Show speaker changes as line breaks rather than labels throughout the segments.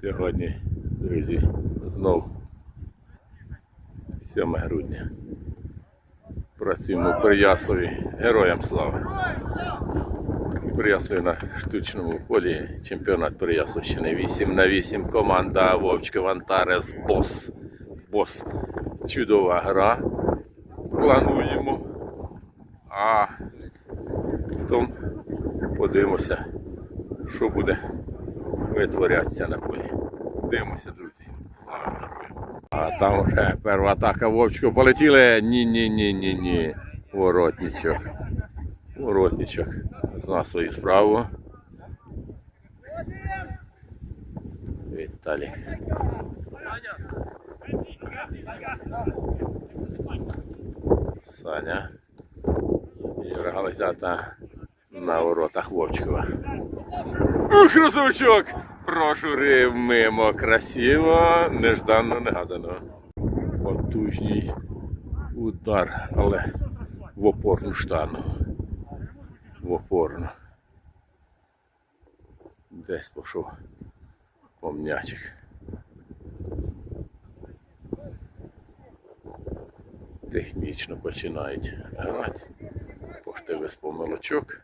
Сьогодні, друзі, знов 7 грудня. Працюємо в Переяславі. Героям слави. В Переяславі на штучному полі чемпіонат Переяславщини 8 на 8 команда Вовчка Вантарес Бос. Бос. Чудова гра. Плануємо. А потім подивимося, що буде витворятися на полі. Дивимося, друзі. Слава героям. А там вже перша атака Вовчко полетіли. Ні, ні, ні, ні, ні. Воротничок. Воротничок. Зна свою справу. Віталік. Саня. Юра Галитата на воротах Вовчкова. Ух, розовичок! Прошурив мимо красиво, нежданно, негадано. Потужний удар, але в опорну штану. В опорну. Десь пішов пом'ячик. Технічно починають грати. Пошти без помилочок.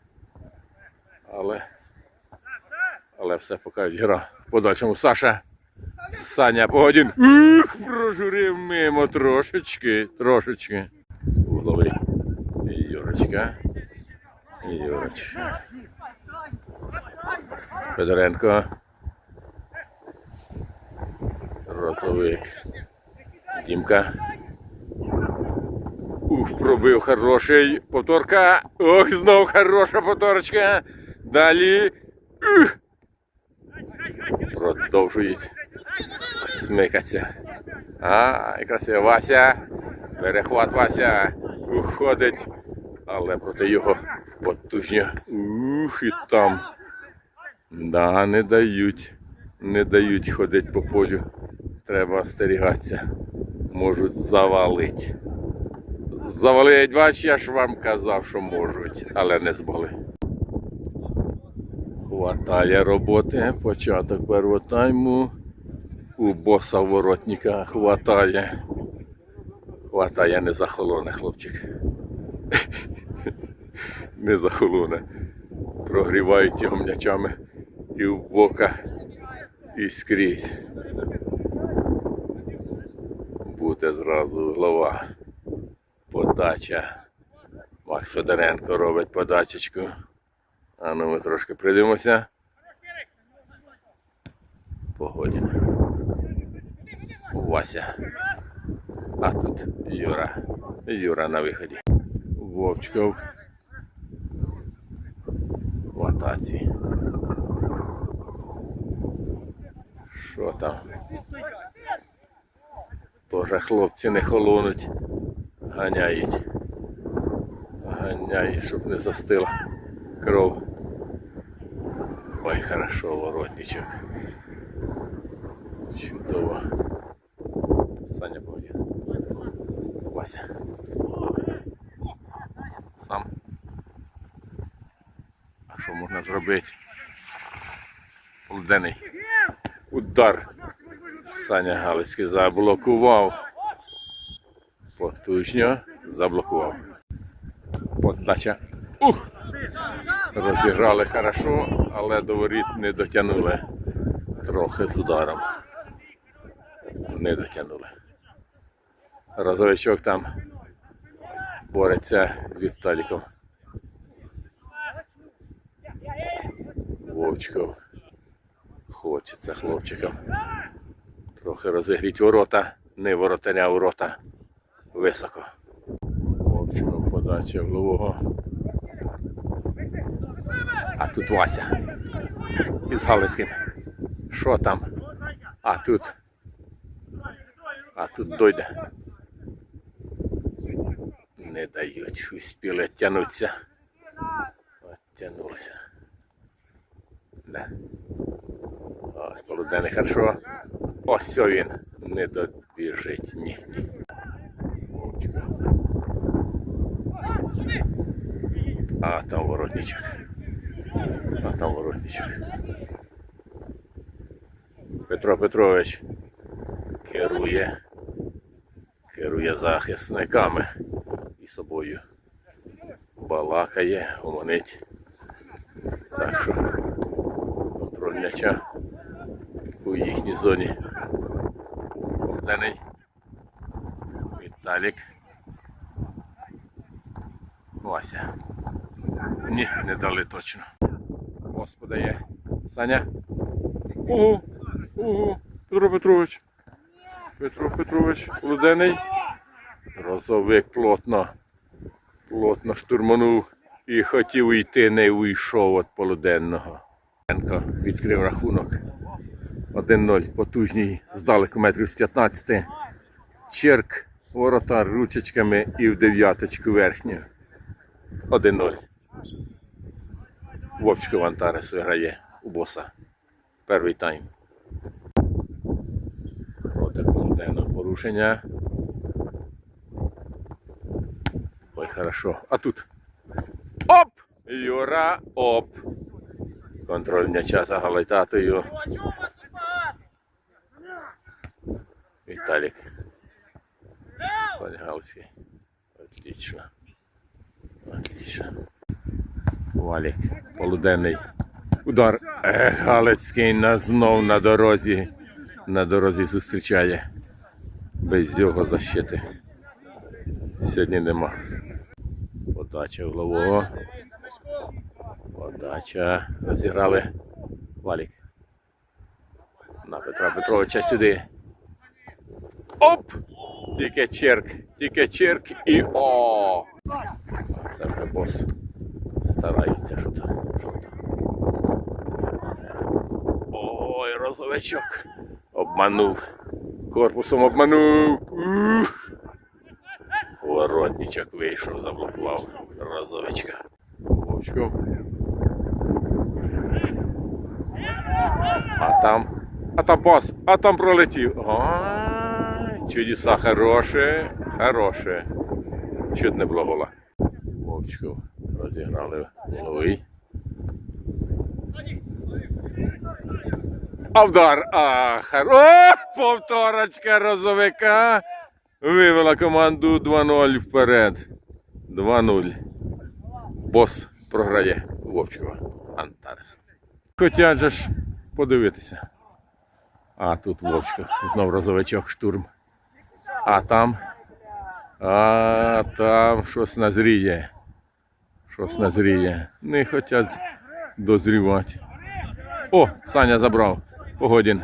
Але але все покажуть гра. В подальшому Саша. Саня Погодін. Ух, прожурив мимо трошечки, трошечки. Угловий. Юрочка. Юрочка. Федоренко. Розовик. Дімка. Ух, пробив хороший. Повторка. Ох, знов хороша повторочка. Далі. Ух. Продовжують смикатися. А, і красиво Вася. Перехват Вася. Уходить. Але проти його потужні. Ух, і там. Да, не дають. Не дають ходити по полю. Треба остерігатися. Можуть завалити. Завалить, бач, я ж вам казав, що можуть, але не змогли. Хватає роботи. Початок першого тайму. У боса воротника хватає. Хватає, не захолоне, хлопчик. Не захолоне. Прогрівають його м'ячами і в бока, і скрізь. Буде зразу голова. Подача. Макс Федоренко робить подачечку. А ну ми трошки придивимося. Погодін. Вася. А тут Юра. Юра на виході. Вовчков. В атаці. Що там? Тоже хлопці не холонуть. Ганяють. Ганяють, щоб не застила кров. Ой, хорошо, воротничок. Чудово. Саня погоди. Вася. Сам. А що можна зробити? Полуденний удар. Саня Галицький заблокував. Потужно заблокував. Подача. Ух! Розіграли хорошо, але до воріт не дотягнули. Трохи з ударом. Не дотягнули. Розовичок там бореться з Віталіком. Вовчков. Хочеться хлопчикам. Трохи розігріть ворота, не воротаря ворота. Високо. Вовчков подача в голового. А тут Вася. Із Галицьким. Що там? А тут. А тут дойде. Не дають. Успіли тянуться. Оттянулися. Да. Ой, полуденний хорошо. Ось він. Не добіжить. Ні. А там воротничок. А там воротничок. Петро Петрович керує, керує захисниками і собою. Балакає, гомонить. Так що контроль м'яча у їхній зоні. Богданий. Віталік. Вася. Ні, не дали точно. Ось подає. Саня. Угу. Угу. Петро Петрович. Петро Петрович. Лудений. Розовик плотно. Плотно штурманув і хотів йти, не вийшов від полуденного. Відкрив рахунок. 1-0. Потужній здалеку метрів з 15. Черк, воротар ручечками і в дев'яточку верхню. 1-0. Вовчко Вантарес виграє у боса. Перший тайм. Проти Бонтена порушення. Ой, хорошо. А тут. Оп! Юра, оп! Контроль м'яча за галайтатою. Віталік. Отлично. Отлично. Валік. Полуденний. Удар. Ех, Галицький на знов на дорозі. На дорозі зустрічає. Без його защити. Сьогодні нема. Подача голового. Подача. Розіграли. Валік. На Петра Петровича сюди. Оп! Тільки черк, тільки черк і о! Це вже бос старається що то. Що то. Ой, розовичок. Обманув. Корпусом обманув. Воротничок вийшов, заблокував розовичка. Вовчков. А там. А там пас, а там пролетів. Ай, чудеса хороше, хороше. Чуть не було гола. Вовчков розіграли головий. А вдар! А, хар... О, повторочка розовика. Вивела команду 2-0 вперед. 2-0. Бос програє Вовчкова Антарес. Хотять же ж подивитися. А тут Вовчко. Знов розовичок штурм. А там. А там щось назріє. Щось назріє. Не хочуть дозрівати. О, Саня забрав. Погодін.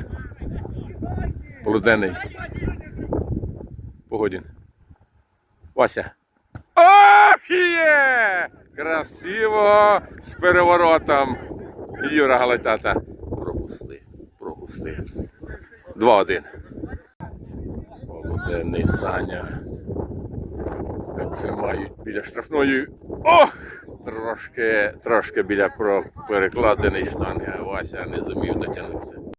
Полуденний. Погодін. Вася. Ах, є! Красиво з переворотом. Юра Галайтата. Пропусти. Пропусти. 2-1. Полуденний Саня. Мають біля штрафної. Ох! Трошки, трошки біля перекладений штанги, Вася не зумів дотягнутися.